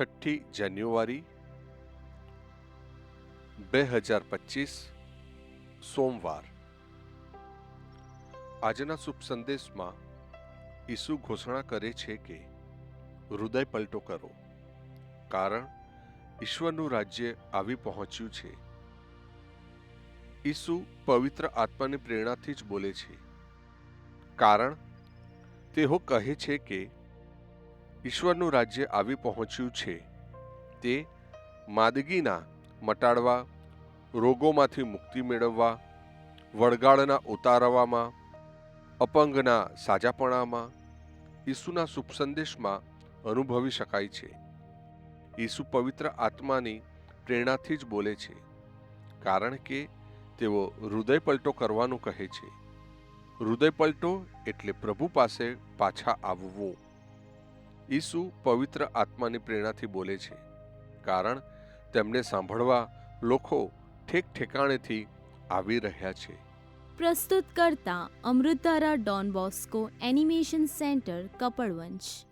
છઠ્ઠી જાન્યુઆરી બે હજાર પચીસ, સોમવાર. આજના શુભ સંદેશમાં ઈસુ ઘોષણા કરે છે કે, હૃદય પલટો કરો. કારણ, ઈશ્વરનું રાજ્ય આવી પહોંચ્યું છે. ઈસુ પવિત્ર આત્માની પ્રેરણાથી જ બોલે છે. કારણ, તેઓ કહે છે કે ઈશ્વરનું રાજ્ય આવી પહોંચ્યું છે. તે માદગીના મટાડવા, રોગોમાંથી મુક્તિ મેળવવા, વળગાળના ઉતારવામાં, અપંગના સાજાપણામાં, ઈસુના શુભ સંદેશમાં અનુભવી શકાય છે. ઈસુ પવિત્ર આત્માની પ્રેરણાથી જ બોલે છે, કારણ કે તેઓ હૃદય પલટો કરવાનું કહે છે. હૃદય પલટો એટલે પ્રભુ પાસે પાછા આવવું. ઈસુ પવિત્ર આત્માની પ્રેરણાથી બોલે છે. કારણ તેમને સાંભળવા લોકો ઠેક ઠેકાણેથી આવી રહ્યા છે. પ્રસ્તુત કરતા અમૃતારા Don Bosco animation centre Kapadvanj